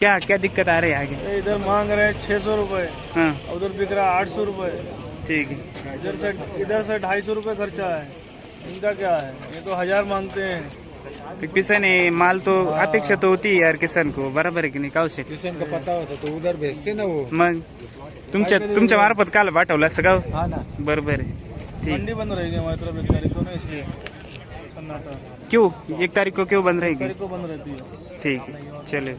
क्या क्या दिक्कत आ रही है आगे? इधर मांग रहे हैं छह सौ रूपए। हाँ। उधर बिक रहा है आठ सौ रूपए। ठीक है। इधर से इधर से ढाई सौ रूपए खर्चा है। इनका क्या है? ये तो हज़ार मांगते हैं। तो किसान है माल तो अपेक्षा तो होती है यार किसान को बराबर है की नाही? काऊ किसान का पता होता तो उधर भेजते ना वो। मग तुमच्या तुमच्या मार्फत काल पाठवलं असं गाव हाँ ना। बरोबर है ठीक. मंडी बंद रहेगी हमारी तरफ़ एक तारीख को ना इसलिए सन्नाटा क्यों? एक तारीख को क्यों बंद रहेगी तारीख को बंद रहती है ठीक आहे. चले.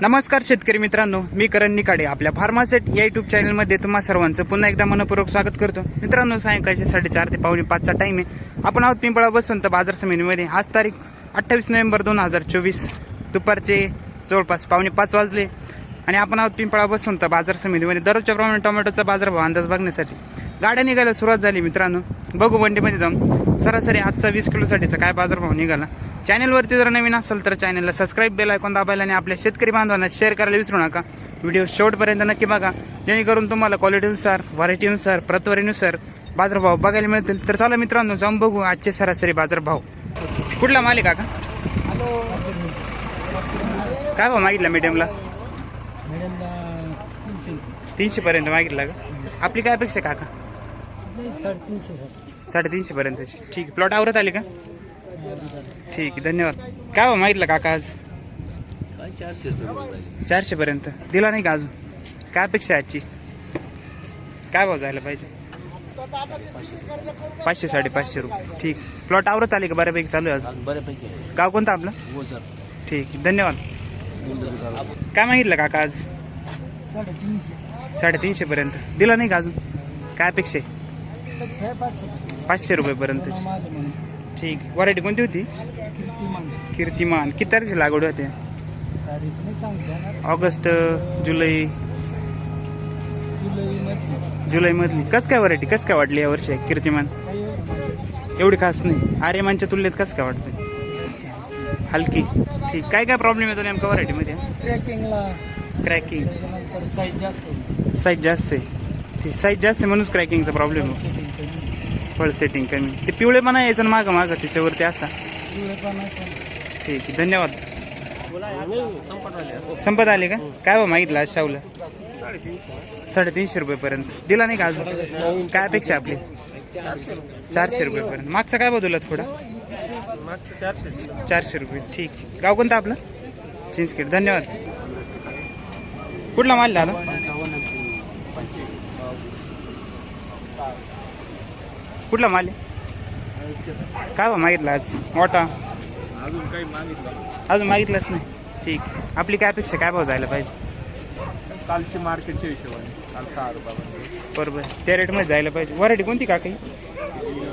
नमस्कार शेतकरी मित्रांनो मी करण निकाडे आपल्या फार्मासेट या युट्यूब चॅनलमध्ये तुम्हा सर्वांचं पुन्हा एकदा मनपूर्वक स्वागत करतो. मित्रांनो सायंकाळचे साडेचार ते पावणे पाचचा टाईम आहे. आपण आहोत पिंपळा बसवंत बाजार समितीमध्ये. आज तारीख अठ्ठावीस नोव्हेंबर दोन हजार चोवीस. दुपारचे जवळपास पावणे पाच वाजले. आणि आपण आहोत पिंपळा बसवंत बाजार समितीमध्ये दररोजच्या प्रमाणे टोमॅटोचा बाजारभाव अंदाज बघण्यासाठी गाड्या निघायला सुरुवात झाली मित्रांनो. बघू मंडीमध्ये जाऊन सरासरी आजचा वीस किलोसाठीचा काय बाजारभाव निघाला. चॅनलवरती जर नवीन असेल तर चॅनलला सबस्क्राईब बेल ऐकून दाबायला आणि आपल्या शेतकरी बांधवांना शेअर करायला विसरू नका. व्हिडिओ शेवटपर्यंत नक्की बघा. जेणेकरून तुम्हाला क्वालिटीनुसार व्हरायटीनुसार प्रतवारीनुसार बाजारभाव बघायला मिळतील. तर चला मित्रांनो जाऊन बघू आजचे सरासरी बाजारभाव. कुठला मालिक का? काय भाव मागितला मीडियमला तीनशे रुपये. तीनशे पर्यंत मागितला का? आपली काय अपेक्षा आहे काका? नाही साडेतीनशे सर. साडेतीनशे पर्यंतची ठीक आहे. प्लॉट आवरत आले का? ठीक आहे. धन्यवाद. काय भाव मागितला काका आज? चारशे पर्यंत दिला नाही का अजून? काय अपेक्षा आहे आजची? काय भाव जायला पाहिजे? पाचशे साडेपाचशे रुपये. ठीक. प्लॉट आवरत आले का? बऱ्यापैकी चालू आहे अजून. बऱ्यापैकी गाव कोणतं आपलं? हो सर ठीक आहे. धन्यवाद. काय मागितलं काका आज? साडेतीनशे. पर्यंत. दिला नाही का अजून? काय अपेक्षा आहे? पाचशे मागे म्हणून. ठीक. व्हरायटी कोणती होती? कीर्तिमान. कीर्तिमान. किती तारखेची लागवड होते? ऑगस्ट जुलै. जुलैमधली कस काय व्हरायटी कस काय वाटली यावर्षी कीर्तिमान? काही एवढं नाही. एवढी खास नाही. आर्यमानच्या तुलनेत कस काय वाटते हलकी. ठीक. काय काय प्रॉब्लेम येतो नेमका व्हरायटीमध्ये ट्रॅकिंगला क्रॅकिंग त्याच्यानंतर साईज जास्त होती साईज जास्त आहे. ठीक. साईज जास्त आहे म्हणूनच क्रॅकिंगचा प्रॉब्लेम हो सेटिंग कमी. फळ सेटिंग कमी. ते पिवळेपणा यायचं ना मागं मागं त्याच्यावरती असा. पिवळेपणा पण ठीक आहे. धन्यवाद. संपत आले का? काय भाव मागितलं आज शाहूला? साडेतीनशे रुपयेपर्यंत. दिला नाही का अजून? काय अपेक्षा आपली? चारशे रुपयेपर्यंत. मागचा काय बदलला थोडा? चारशे रुपये. ठीक. गाव कोणतं आपलं? चिंचखेड. धन्यवाद. कुठला माल झाला? कुठला माल आहे? काय भाव मागितला आज? मोठा? अजून काही मागितलं अजून मागितलंच नाही. ठीक. आपली काय अपेक्षा काय भाव जायला पाहिजे? कालची मार्केटच्या हिशोबाने. काल सहा रुपयामध्ये. बरोबर. त्या रेटमध्ये जायला पाहिजे. व्हरायटी कोणती का काही?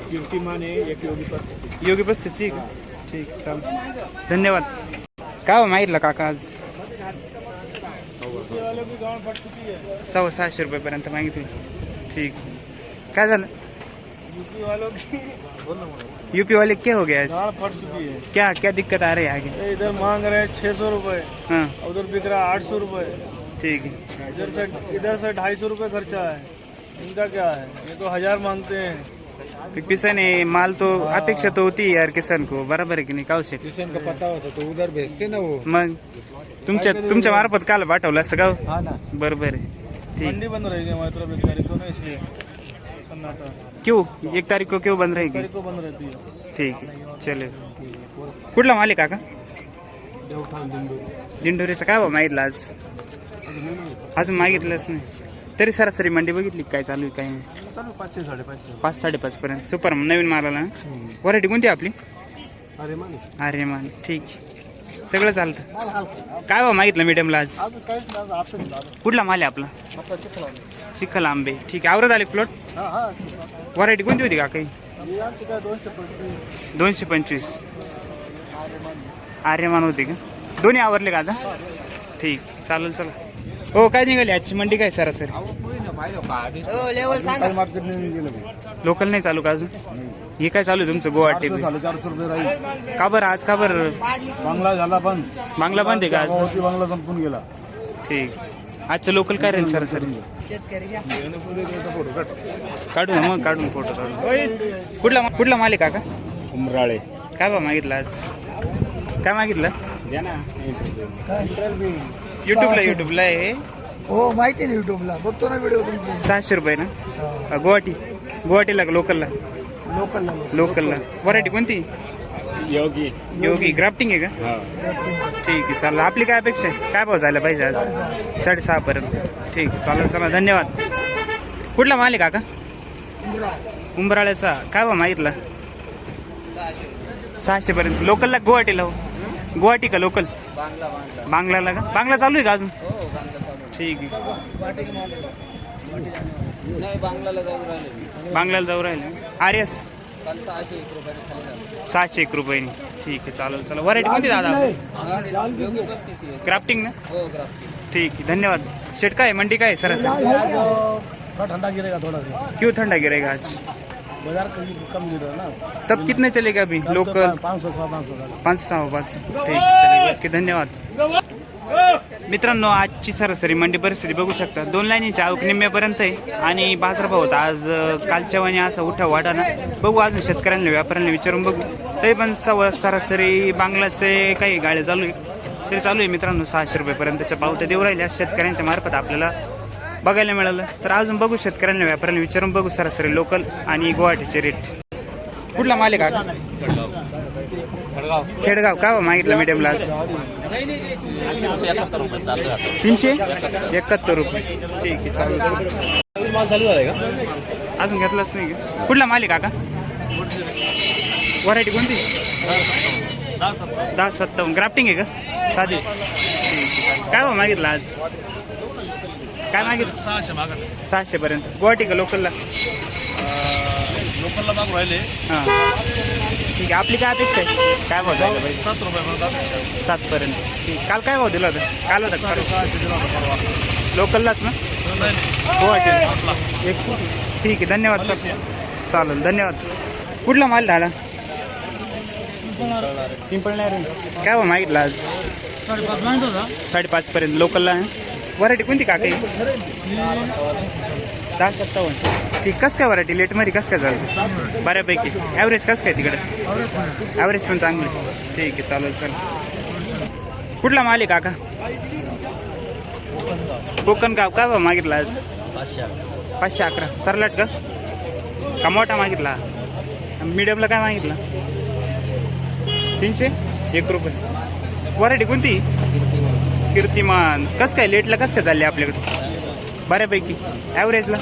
कीर्तिमान आहे एक योगी पस्तीस योगी ठीक. ठीक चाल। धन्यवाद। काय मागितला काका आज? है सव्वा सहाशे रुपयेपर्यंत मागितली. ठीक. काय झालं? यूपी वालों की यूपी वाले क्या हो गया? गाँव फट चुकी है। क्या क्या दिक्कत आ रही है आगे? इधर मांग रहे हैं छह सौ रूपए हाँ। उधर बिक रहा है आठ सौ रूपए ठीक। है इधर से इधर से ढाई सौ रूपए खर्चा है। इनका क्या है? ये तो हज़ार मांगते हैं। तो किसान है माल तो अपेक्षा तो होती है यार किसान को बराबर है की नाही? काऊ शेट? किसान का पता होता तो उधर भेजते ना वो. मग? तुमच्या तुमच्या मार्फत काल पाठवलं असं गाव हाँ ना. बरोबर आहे. ठीक. मंडी बंद रहेगी हमारी तरफ एक तारीख को ना इसलिए सन्नाटा क्यों? एक तारीख को क्यों बंद रहेगी? तारीख को बंद रहती है. ठीक आहे चलेल कुठला माल आहे काका दिंडोरीचा काय भाव मागितला आज? अजून मागितलंच नाही. तरी सरासरी मंडी बघितली का काय चालू आहे काय नाही? चालू पाचशे साडेपाचशे. पाच साडेपाच पर्यंत. सुपर नवीन मालाला. व्हरायटी कोणती आपली? अरे माने. अरे मान ठीक सगळं चालतं. काय भाव मागितलं मीडियमला आज? अजून काहीच नाही आपलं कुठला माल आहे आपला? चिखला चिखल आंबे. ठीक आहे आवरत आले प्लॉट हा हा. व्हरायटी कोणती होती का काही? ही आमची काय दोनशे पंचवीस. दोनशे पंचवीस. आर्यमान होते का? दोन्ही आवरले का आता? ठीक. चालेल चला. हो काय निघाली? आजची मंडी काय सरासरी? नाही गेलं लोकल नाही चालू का अजून? हे काय चालू आहे तुमचं गुवाहाटी रुपये राहील. का बरं आज का बरं? बांगला झाला पण बांगला बंद आहे का आज? बांगला संपून गेला. ठीक. आजचं लोकल काय राहील सरासरी? काढू ना मग काढून फोटो काढू कुठला कुठला माल आहे काका? उमराळे. काय बा मागितलं आज? काय मागितलं? युट्यूबला युट्यूबला आहे. हो माहिती आहे ना युट्यूबला बघतो ना व्हिडिओ तुमचे. सहाशे रुपये ना? अ, गुवाहाटी. गुवाहाटीला का लोकलला? लोकलला लोकलला. व्हरायटी कोणती? योगी. योगी. ग्राफ्टिंग आहे का? ठीक आहे चालेल. आपली काय अपेक्षा आहे? काय भाव झाला पाहिजे आज? साडेसहा पर्यंत. ठीक आहे चालेल चला धन्यवाद. कुठला माल आहे काका? उंबराळ्याचा. काय भाव मागितला? सहाशे पर्यंत. लोकलला गुवाहाटीला हो? गुवाहाटी का लोकल? बांगला बांगला. बांगलाला का? बांगला चालू आहे का अजून? हो बांगला चालू ठीक आहे. नाही बांगलाला जाऊन राहिले बांगलाला जाऊ राहिले आर एस काल सहाशे एक रुपयाने खाली झालं सहाशे एक रुपयाने. ठीक आहे चालेल चला. व्हरायटी कोणती दादा क्राफ्टिंग ना? हो ग्राफ्टिंग ठीक आहे धन्यवाद. शेट काय? मंडी काय आहे? सरासरी? थोड़ा ठंडा गिरेगा थोड़ा. क्यों ठंडा गिरेगा आज? बाजार कम कम गिर रहा ना तब कितने चलेगा अभी लोकल पाँच सौ सवा पाँच सौ पाच सहा पाच ठीक चलेल ओके धन्यवाद। मित्रांनो आजची सरासरी मंडी परिस्थिती बघू शकता. दोन लाईनीची आवक निम्म्यापर्यंत आहे आणि बाजारभाव होता. आज कालच्या वाणी असा उठा वाटा ना. बघू अजून शेतकऱ्यांना व्यापाऱ्यांना विचारून बघू. तरी पण सव सरासरी बांगलाचे काही गाड्या चालू आहे. तरी चालू आहे मित्रांनो सहाशे रुपयेपर्यंतच्या पावत्या देऊ राहिल्या. शेतकऱ्यांच्या मार्फत आपल्याला बघायला मिळालं तर अजून बघू शेतकऱ्यांना व्यापाऱ्यांना विचारून बघू सरासरी लोकल आणि गुवाहाटीचे रेट कुठला माल आहे का? खेडगाव. का मागितलं मीडियमला आज? तीनशे? एकाहत्तर रुपये. ठीक आहे चालेल. चालू अजून घेतलाच नाही कुठला माल आहे काका? व्हरायटी कोणती? दहा सत्तावन्न. ग्राफ्टिंग आहे का? साधी. काय मागितलं आज? काय मागितलं सहाशे मागत सहाशे पर्यंत. गुवाहाटी का लोकलला लोकलला मागू राहिले. हां. ठीक आहे. आपली काय अपेक्षा आहे? काय भाव जायला पाहिजे? सात रुपये पर्यंत ठीक. काल काय भाव दिला होता? काल होता का? सहाशे दिला होता परवा. लोकललाच ना? गुवाहाटी एक ठीक आहे. धन्यवाद सर. चालेल. धन्यवाद. कुठला माल झाला? पिंपळणार. काय भाव मागितला आज? साडेपाच पर्यंत. लोकलला व्हरायटी कोणती काका दहा सत्तावन्न. ठीक कस काय व्हरायटी लेटमध्ये कस काय झालं बऱ्यापैकी. ॲव्हरेज कस काय तिकडे? ॲव्हरेज पण चांगली. ठीक आहे चालेल चालेल कुठला माल आहे काका? कोकण गाव काय भाव मागितला आज? पाचशे पाचशे अकरा. सरलाट का? का मोठा मागितला? मीडियमला काय मागितला? तीनशे? एक रुपये. व्हरायटी कोणती? कीर्तिमान. कस काय लेटला कस काय चालले आपल्याकडे? बऱ्यापैकी. ॲव्हरेजला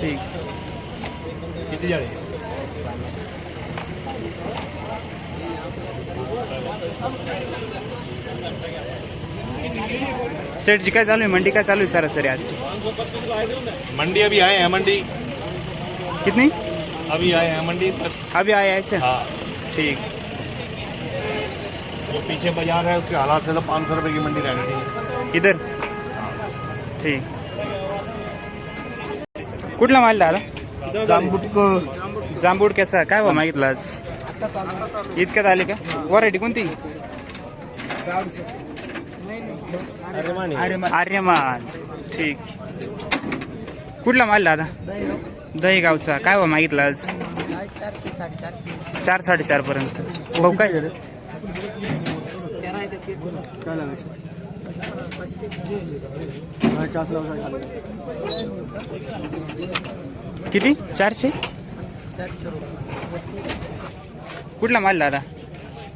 ठीक. किती जाळे सेटची काय चालू आहे? मंडी काय चालू आहे सरासरी आजची? मंडी अभी आए हैं मंडी? कितनी? अभी आए हैं मंडी? अभी आया ऐसे? हाँ। ठीक. जो पीछे बाजार है उसके हालात से तो पाँच सौ रुपये की मंडी रहनी चाहिए इधर? ठीक। कुठला माल दादा? जांबुटक जांबूडक्याचा काय भाव मागितला आज? इतक्यात आले का? व्हरायटी कोणती? अरे आर्यमान. ठीक. कुठला माल दादा? दही गावचा काय भाव मागितला आज? चार साडेचार पर्यंत. भाऊ काय? किती चारशे चारशे? रुपये कुठला माल दादा?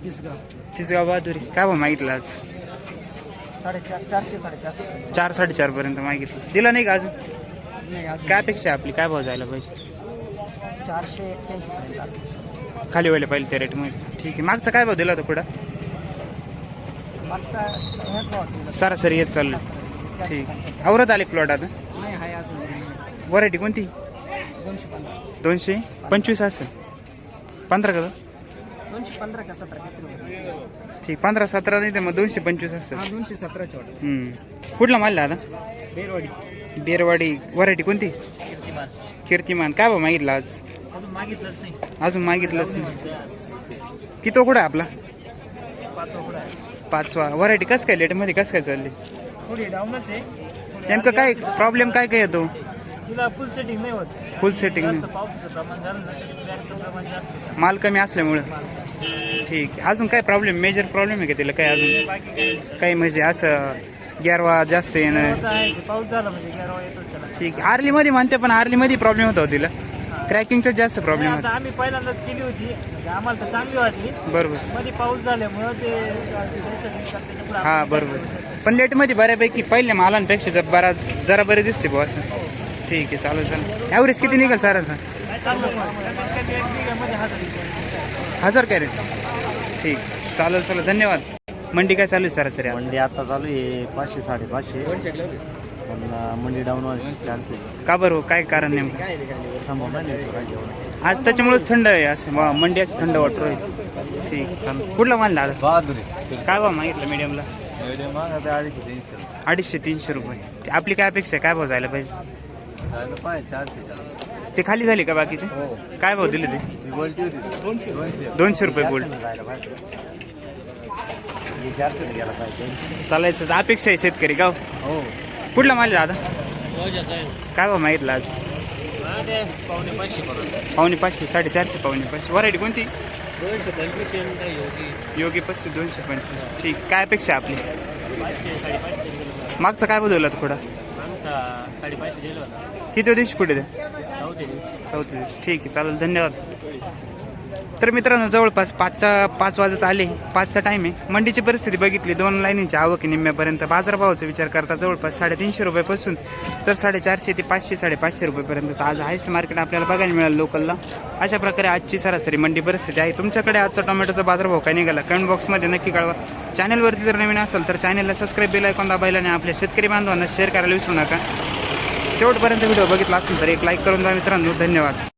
तीसगाव. तिसगाव बहादुरी. काय भाव मागितला आज? साडेचार चारशे चार साडेचार पर्यंत मागितलं. दिला नाही का अजून? काय अपेक्षा आहे आपली? काय भाव जायला पाहिजे? चारशे खाली व्हायला पाहिजे त्या रेटमध्ये ठीक आहे. मागचा काय भाव दिला होता पुढं? मागचा वाटलं सरासरी येत चाललं ठीक. औरत आले प्लॉट आता? नाही हाय अजून. व्हरायटी कोणती? दोनशे पंधरा. दोनशे? पंचवीस असेल पंधरा का? दोनशे पंधरा का सतरा? ठीक पंधरा सतरा नाही तर मग दोनशे पंचवीस असेल हा दोनशे सतराचे वाटत. हम्म. कुठला माल दादा बेरवाडी. बेरवाडी. व्हरायटी कोणती? कीर्तिमान. कीर्तिमान. काय भाव मागितला आज? अजून मागितलंच नाही. अजून मागितलंच नाही. किती कुठं आहे आपला? पाच वकडा आहे. पाचवा. व्हरायटी कसं काय? लेटमध्ये कसं काय चालली? थोडी डाऊनच आहे. नेमकं काय प्रॉब्लेम काय काय येतो? तिला फुल सेटिंग नाही होत. फुल सेटिंग जास्त पावसाचं प्रमाण झालं ना बॅगचं प्रमाण जास्त माल कमी असल्यामुळं. ठीक आहे. अजून काय प्रॉब्लेम मेजर प्रॉब्लेम आहे का तिला? काय अजून? बाकी काही नाही. काही म्हणजे असं गॅरवा जास्त येणं. आता आहे ते पाऊस झाला म्हणजे गॅरवा येतोच त्याला. ठीक आहे. आर्लीमध्ये म्हणते पण आर्लीमध्ये प्रॉब्लेम होता हो तिला. क्रॅकिंगचा जास्त प्रॉब्लेम आता होता आम्ही पहिल्यांदाच केली होती. म्हणजे आम्हाला तर चांगली वाटली. बरोबर. मध्ये पाऊस झाल्यामुळं ते नैसर्गिक हा बरोबर. पण लेटमध्ये बऱ्यापैकी पहिल्या मालांपेक्षा जर बरा जरा बरे दिसते बुवा असं. ठीक आहे चालेल चालेल. ॲव्हरेज किती निघेल सरांचा? चांगलं कमीत कमी एक बिघामध्ये हजार रुपये. हजार कॅरेट. ठीक. चालेल चालेल. धन्यवाद. मंडी काय चालू आहे सरासरी? मंडी आता चालू आहे पाचशे साडेपाचशे. पण मंडी डाऊन व्हायचे का बरं हो? काय कारण नेमकं? नाही आज त्याच्यामुळेच थंड आहे असं वा, मंडी अशी थंड वाटत. आहे ठीक चालेल. कुठला माल दादा बहादुरी. काय भाव मागितलं मीडियमला अडीचशे तीनशे अडीचशे तीनशे रुपये. ते आपली काय अपेक्षा आहे? काय भाव जायला पाहिजे? जायला पाहिजे चारशे ते खाली झाली का बाकीचे? हो. काय भाव दिले ते? ही गोल्टी होती. दोनशे. दोनशे. दोनशे रुपये गोल्ड जायला पाहिजे. हे चारशे गेला पाहिजे. चालायचं तर अपेक्षा आहे शेतकरी गाव हो. कुठला माल दादा? काय भाव मागितलं आज? पावणे पाचशे पावणे पाचशे साडेचारशे पावणे पाचशे. व्हरायटी कोणती? दोनशे पंचवीस योगी. योगी पस्तीस दोनशे पंचवीस. ठीक. काय अपेक्षा आपली? मागचं काय बदललं थोडा किती दिवशी कुठे ते? चौथे दिवशी. चौथी दिवशी. ठीक आहे चालेल. धन्यवाद. तर मित्रांनो जवळपास पाचचा पाच वाजत आले. पाचचा टाईम आहे. मंडीची परिस्थिती बघितली. दोन लाईनीची आवक निम्म्यापर्यंत. बाजारभावाचा विचार करता जवळपास साडेतीनशे रुपयापासून तर साडेचारशे ते पाचशे साडेपाचशे रुपयेपर्यंत आज हायस्ट मार्केट आपल्याला बघायला मिळालं लोकलला अशा प्रकारे आजची सरासरी मंडी परिस्थिती आहे. तुमच्याकडे आजचा टोमॅटोचा बाजारभाव काय निघाला? कमेंट बॉक्समध्ये नक्की कळवा. चॅनलवरती जर नवीन असेल तर चॅनलला सबस्क्राईब बेल ऐकून दाबायला आणि आपल्या शेतकरी बांधवांना शेअर करायला विसरू नका. शेवटपर्यंत व्हिडिओ बघितला असेल तर एक लाईक करून द्या मित्रांनो. धन्यवाद.